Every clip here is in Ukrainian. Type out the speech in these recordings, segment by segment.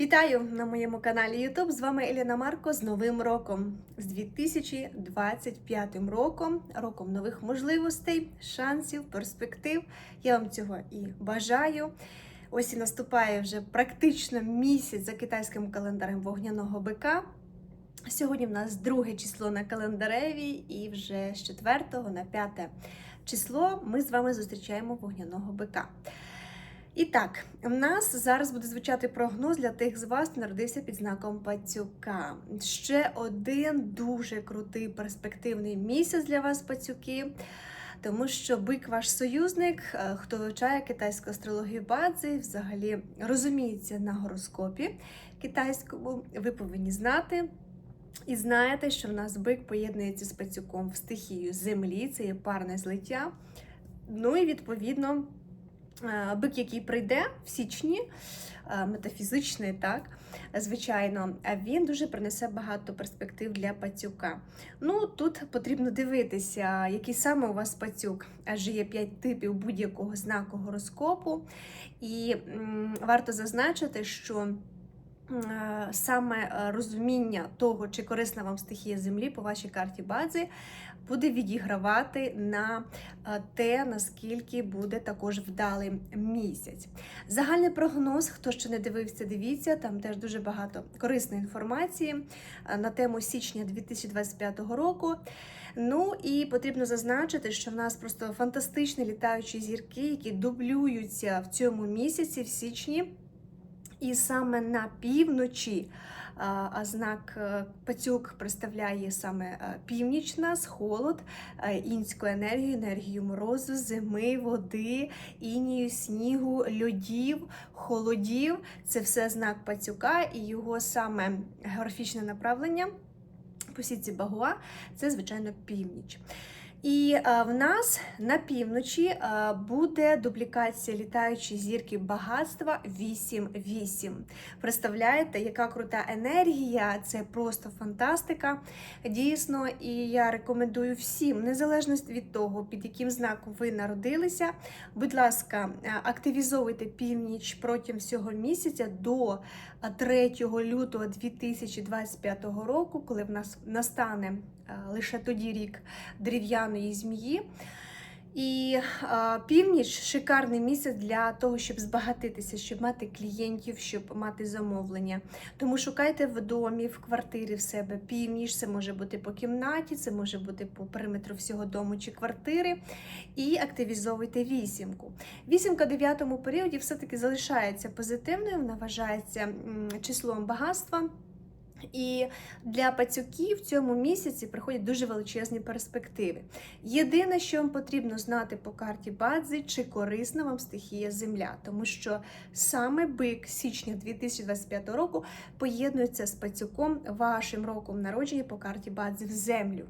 Вітаю на моєму каналі YouTube. З вами Еліна Марко з Новим роком, з 2025 роком, роком нових можливостей, шансів, перспектив. Я вам цього і бажаю. Ось і наступає вже практично місяць за китайським календарем вогняного бика. Сьогодні в нас друге число на календареві, і вже з 4 на 5 число ми з вами зустрічаємо вогняного бика. І так, у нас зараз буде звучати прогноз для тих з вас, хто народився під знаком пацюка. Ще один дуже крутий перспективний місяць для вас, пацюки. Тому що бик ваш союзник, е, хто вивчає китайську астрологію бадзи, взагалі розуміється на гороскопі китайському, ви повинні знати. І знаєте, що в нас бик поєднується з пацюком в стихію землі, це є парне злиття. Ну і відповідно. Е, Бик, який прийде в січні, е, метафізичний, так, звичайно, він дуже принесе багато перспектив для пацюка. Ну, тут потрібно дивитися, який саме у вас пацюк, адже є п'ять типів будь-якого знаку гороскопу. І м, варто зазначити, що саме е, розуміння того, чи корисна вам стихія землі по вашій карті бази, буде відігравати на е, те, наскільки буде також вдалий місяць. Загальний прогноз, хто ще не дивився, дивіться, там теж дуже багато корисної інформації е, на тему січня 2025 року. Ну і потрібно зазначити, що в нас просто фантастичні літаючі зірки, які дублюються в цьому місяці, в січні. І саме на півночі, а знак е, Пацюк представляє саме е, північ нас, холод, е, інську енергію, енергію морозу, зими, води, інію, снігу, льодів, холодів. Це все знак Пацюка і його саме географічне направлення по сітці Багуа це, звичайно, північ. І а, в нас на півночі а, буде дублікація літаючої зірки багатства 8-8. Представляєте, яка крута енергія? Це просто фантастика. Дійсно, і я рекомендую всім, незалежно від того, під яким знаком ви народилися. Будь ласка, активізовуйте північ протягом всього місяця до 3 лютого 2025 року, коли в нас настане лише тоді рік дерев'яної змії. І а, північ шикарний місяць для того, щоб збагатитися, щоб мати клієнтів, щоб мати замовлення. Тому шукайте в домі, в квартирі в себе північ. Це може бути по кімнаті, це може бути по периметру всього дому чи квартири. І активізовуйте вісімку. Вісімка в дев'ятому періоді все-таки залишається позитивною, вона вважається числом багатства. І для пацюків в цьому місяці приходять дуже величезні перспективи. Єдине, що вам потрібно знати по карті Бадзи, чи корисна вам стихія Земля, тому що саме бик січня 2025 року поєднується з пацюком вашим роком народження по карті Бадзи в землю.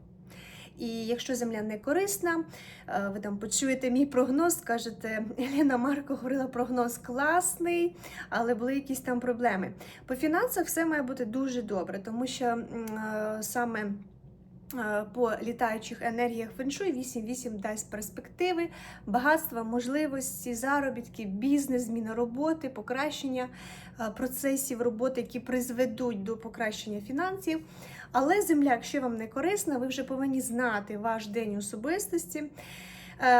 І якщо земля не корисна, е, ви там почуєте мій прогноз, скажете, Еліна Марко говорила, прогноз класний, але були якісь там проблеми. По фінансах все має бути дуже добре, тому що е, саме. Е, по літаючих енергіях феншуй 8-8 дасть перспективи, багатства, можливості, заробітки, бізнес, зміна роботи, покращення процесів роботи, які призведуть до покращення фінансів. Але земля, якщо вам не корисна, ви вже повинні знати ваш день особистості.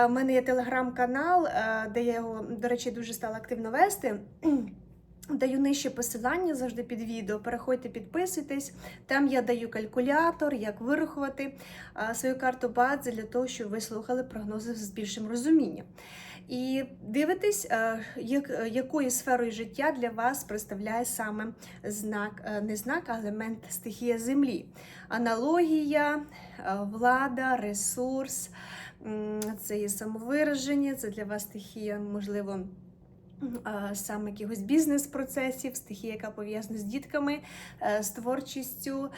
У мене є телеграм-канал, де я його, до речі, дуже стала активно вести. Даю нижче посилання завжди під відео. Переходьте, підписуйтесь. Там я даю калькулятор, як вирахувати свою карту бадзи для того, щоб ви слухали прогнози з більшим розумінням. І дивитесь, як, якою сферою життя для вас представляє саме знак, не знак, а елемент стихія землі. Аналогія, влада, ресурс, це є самовираження, це для вас стихія, можливо саме якихось бізнес-процесів, стихія, яка пов'язана з дітками, е, з творчістю,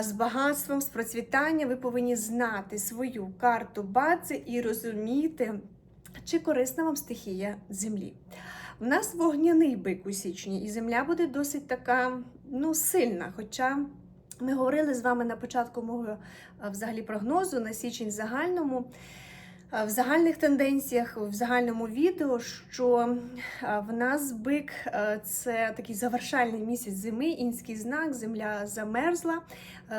з багатством, з процвітанням, ви повинні знати свою карту бази і розуміти, чи корисна вам стихія землі. У нас вогняний бик у січні, і земля буде досить така ну, сильна. Хоча ми говорили з вами на початку мого взагалі прогнозу на січень загальному. В загальних тенденціях, в загальному відео, що в нас бик це такий завершальний місяць зими, інський знак, земля замерзла,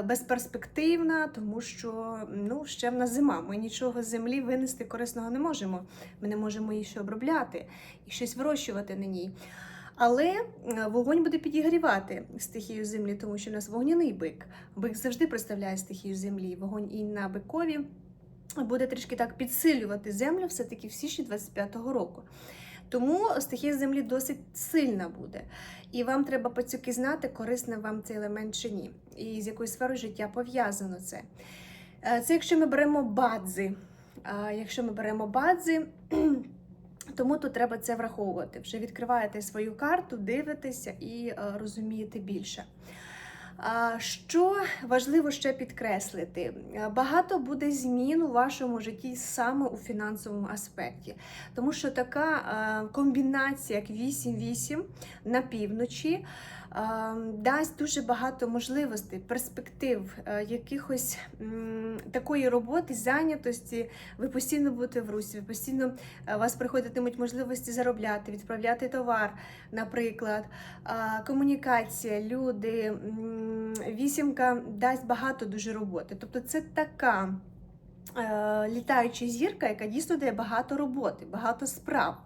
безперспективна, тому що ну, ще в нас зима. Ми нічого з землі винести корисного не можемо. Ми не можемо її ще обробляти і щось вирощувати на ній. Але вогонь буде підігрівати стихію землі, тому що у нас вогняний бик. Бик завжди представляє стихію землі. Вогонь і на бикові буде трішки так підсилювати землю все-таки в січні 25-го року. Тому стихія землі досить сильна буде. І вам треба пацюки знати, корисний вам цей елемент чи ні. І з якою сферою життя пов'язано це. Е, Це якщо ми беремо бадзи. Якщо ми беремо бадзи, тому тут треба це враховувати. Вже відкриваєте свою карту, дивитеся і е, розумієте більше. Що важливо ще підкреслити, багато буде змін у вашому житті саме у фінансовому аспекті, тому що така комбінація, як 8-8 на півночі, дасть дуже багато можливостей, перспектив, е, якихось такої роботи, зайнятості. Ви постійно будете в русі, ви постійно е, вас приходитимуть можливості заробляти, відправляти товар, наприклад, комунікація, люди. Вісімка дасть багато дуже роботи. Тобто це така е, літаюча зірка, яка дійсно дає багато роботи, багато справ.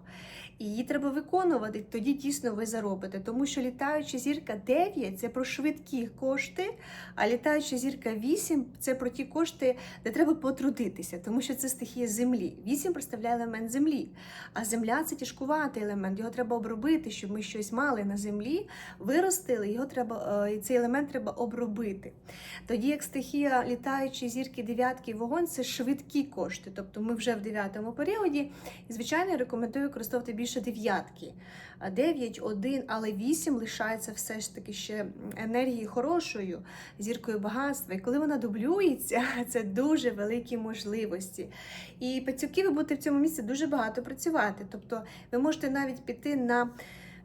І її треба виконувати, тоді дійсно ви заробите. Тому що літаюча зірка 9 це про швидкі кошти, а літаюча зірка 8 це про ті кошти, де треба потрудитися, тому що це стихія землі. 8 представляє елемент землі, а земля це тяжкуватий елемент. Його треба обробити, щоб ми щось мали на землі, виростили, його треба, е, цей елемент треба обробити. Тоді як стихія літаючої зірки дев'ятки вогонь це швидкі кошти. Тобто ми вже в дев'ятому періоді, і звичайно рекомендую використовувати більше дев'ятки. 9, 1, але 8 лишається все ж таки ще енергії хорошою, зіркою багатства. І коли вона дублюється, це дуже великі можливості. І пацюки ви будете в цьому місці дуже багато працювати. Тобто ви можете навіть піти на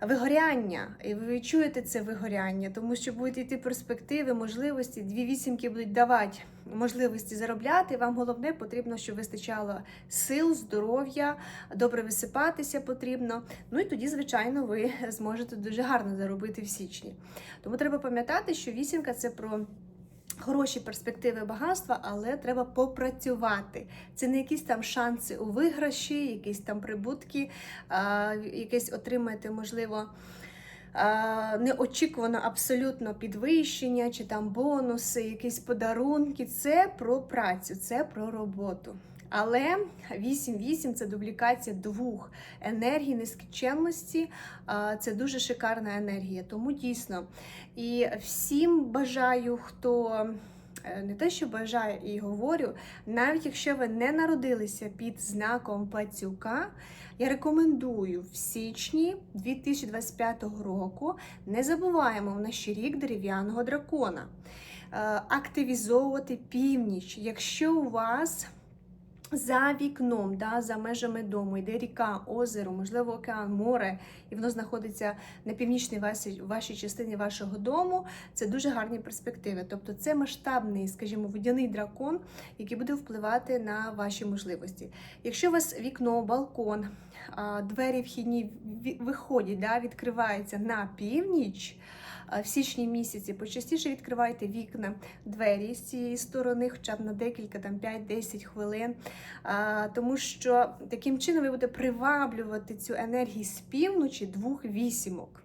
вигоряння, і ви відчуєте це вигоряння, тому що будуть йти перспективи, можливості. Дві вісімки будуть давати можливості заробляти. Вам головне потрібно, щоб вистачало сил, здоров'я, добре висипатися потрібно. Ну і тоді, звичайно, ви зможете дуже гарно заробити в січні. Тому треба пам'ятати, що вісімка це про. Хороші перспективи багатства, але треба попрацювати. Це не якісь там шанси у виграші, якісь там прибутки, а, якесь отримаєте, можливо, неочікувано абсолютно підвищення чи там бонуси, якісь подарунки. Це про працю, це про роботу. Але 8-8 це дублікація двох енергій, нескінченності. Це дуже шикарна енергія. Тому дійсно. І всім бажаю, хто е, не те, що бажає і говорю, навіть якщо ви не народилися під знаком пацюка, я рекомендую в січні 2025 року не забуваємо в наш рік дерев'яного дракона. е, Активізовувати північ. Якщо у вас за вікном, да, за межами дому, йде ріка, озеро, можливо, океан, море, і воно знаходиться на північній вашій, частині вашого дому. Це дуже гарні перспективи. Тобто це масштабний, скажімо, водяний дракон, який буде впливати на ваші можливості. Якщо у вас вікно, балкон, двері вхідні виходять, да, відкриваються на північ. В січні місяці почастіше відкривайте вікна, двері з цієї сторони, хоча б на декілька, там 5-10 хвилин. Тому що таким чином ви будете приваблювати цю енергію з півночі двох вісімок.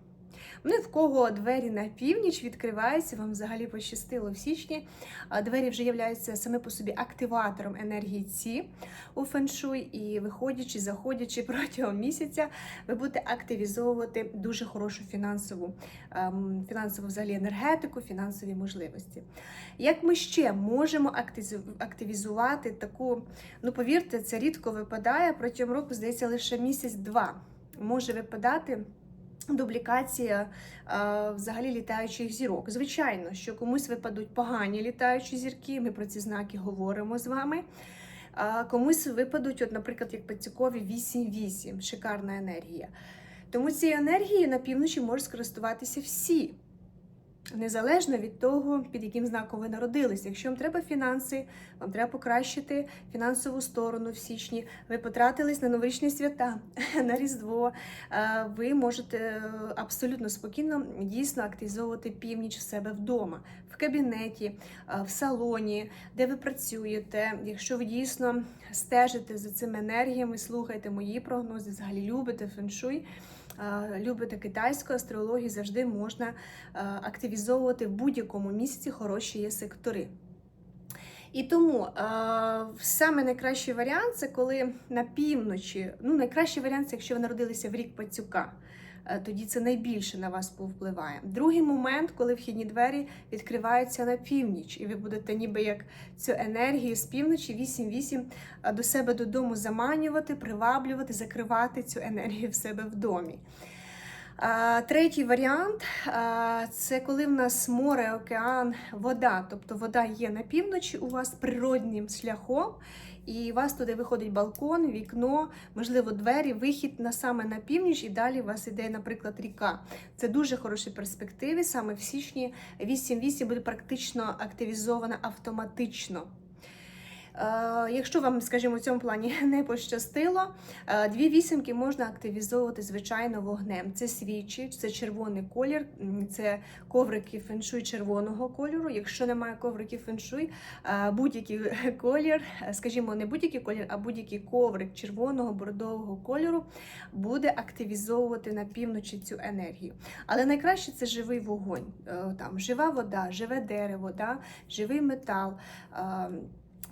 Ну і в кого двері на північ відкриваються, вам взагалі пощастило в січні. Двері вже являються саме по собі активатором енергії Ці у феншуй, і виходячи, заходячи протягом місяця, ви будете активізовувати дуже хорошу фінансову, ем, фінансову взагалі енергетику, фінансові можливості. Як ми ще можемо активізувати таку, ну повірте, це рідко випадає протягом року, здається, лише місяць-два може випадати. Дублікація а, взагалі літаючих зірок. Звичайно, що комусь випадуть погані літаючі зірки, ми про ці знаки говоримо з вами. А комусь випадуть, от, наприклад, як Пацюкові 8-8, шикарна енергія. Тому цією енергією на півночі можуть скористуватися всі. Незалежно від того, під яким знаком ви народилися. Якщо вам треба фінанси, вам треба покращити фінансову сторону в січні. Ви потратились на новорічні свята, на Різдво. е, Ви можете е, абсолютно спокійно дійсно активізовувати північ в себе вдома, в кабінеті, е, в салоні, де ви працюєте. Якщо ви дійсно стежите за цими енергіями, слухайте мої прогнози, взагалі любите феншуй. Любите китайську астрологію, завжди можна е, активізовувати в будь-якому місці хороші є сектори. І тому е, саме найкращий варіант це коли на півночі, ну найкращий варіант це якщо ви народилися в рік пацюка. Е, Тоді це найбільше на вас повпливає. Другий момент, коли вхідні двері відкриваються на північ, і ви будете ніби як цю енергію з півночі 8-8 е, до себе додому заманювати, приваблювати, закривати цю енергію в себе в домі. Третій варіант це коли в нас море, океан, вода. Тобто вода є на півночі у вас природнім шляхом, і у вас туди виходить балкон, вікно, можливо, двері, вихід на саме на північ, і далі у вас іде, наприклад, ріка. Це дуже хороші перспективи. Саме в січні 8.8 буде практично активізована автоматично. Е, Якщо вам, скажімо, в цьому плані не пощастило, е, дві вісімки можна активізовувати звичайно вогнем. Це свічі, це червоний колір, це коврики феншуй червоного кольору. Якщо немає ковриків феншуй, е, будь-який колір, скажімо, не будь-який колір, а будь-який коврик червоного бордового кольору буде активізовувати на півночі цю енергію. Але найкраще це живий вогонь. Там жива вода, живе дерево, да? живий метал.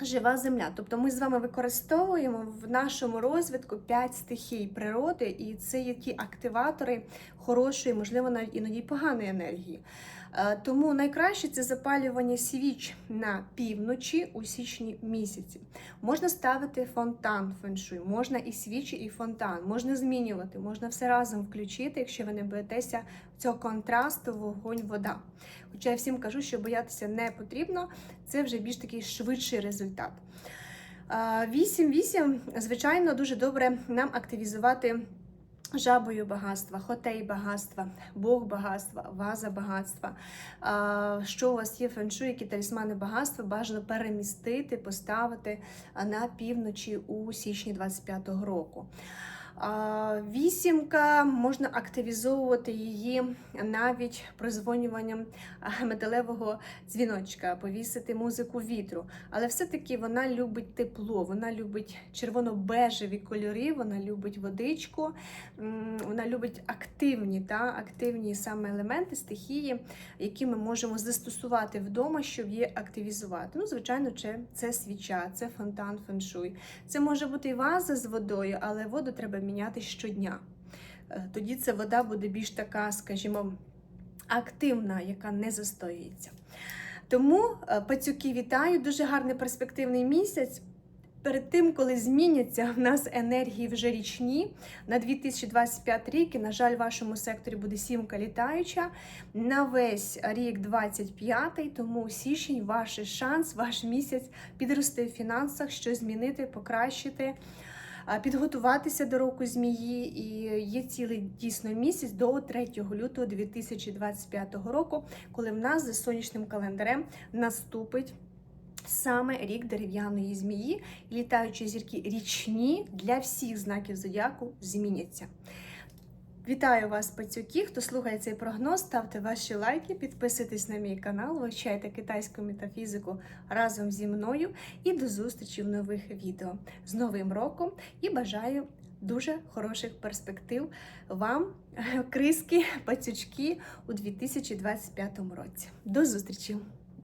Жива земля, тобто ми з вами використовуємо в нашому розвитку п'ять стихій природи, і це є ті активатори хорошої, можливо, навіть іноді поганої енергії. Е, Тому найкраще це запалювання свіч на півночі у січні місяці. Можна ставити фонтан феншуй, можна і свічі, і фонтан, можна змінювати, можна все разом включити, якщо ви не боїтеся цього контрасту вогонь, вода. Хоча я всім кажу, що боятися не потрібно, це вже більш такий швидший результат. 8-8, звичайно, дуже добре нам активізувати жабою багатства, хотей багатства, Бог багатства, ваза багатства. Що у вас є феншу, які талісмани багатства, бажано перемістити, поставити на півночі у січні 25-го року. Вісімка можна активізовувати її навіть прозвонюванням металевого дзвіночка, повісити музику вітру. Але все-таки вона любить тепло, вона любить червоно-бежеві кольори, вона любить водичку, вона любить активні, та, активні саме елементи, стихії, які ми можемо застосувати вдома, щоб її активізувати. Ну, звичайно, це свіча, це фонтан феншуй. Це може бути і ваза з водою, але воду треба міняти щодня. Е, Тоді ця вода буде більш така, скажімо, активна, яка не застоюється. Тому е, пацюки вітаю, дуже гарний перспективний місяць. Перед тим, коли зміняться в нас енергії вже річні на 2025 рік, і, на жаль, в вашому секторі буде сімка літаюча на весь рік 25, тому січень ваш шанс, ваш місяць підрости в фінансах, щось змінити, покращити підготуватися до року змії. І є цілий дійсно місяць до 3 лютого 2025 року, коли в нас за сонячним календарем наступить. Саме рік дерев'яної змії, літаючі зірки річні для всіх знаків зодіаку зміняться. Вітаю вас, пацюки! Хто слухає цей прогноз, ставте ваші лайки, підписуйтесь на мій канал, вивчайте китайську метафізику разом зі мною і до зустрічі в нових відео з Новим роком і бажаю дуже хороших перспектив вам, криски, пацючки у 2025 році. До зустрічі!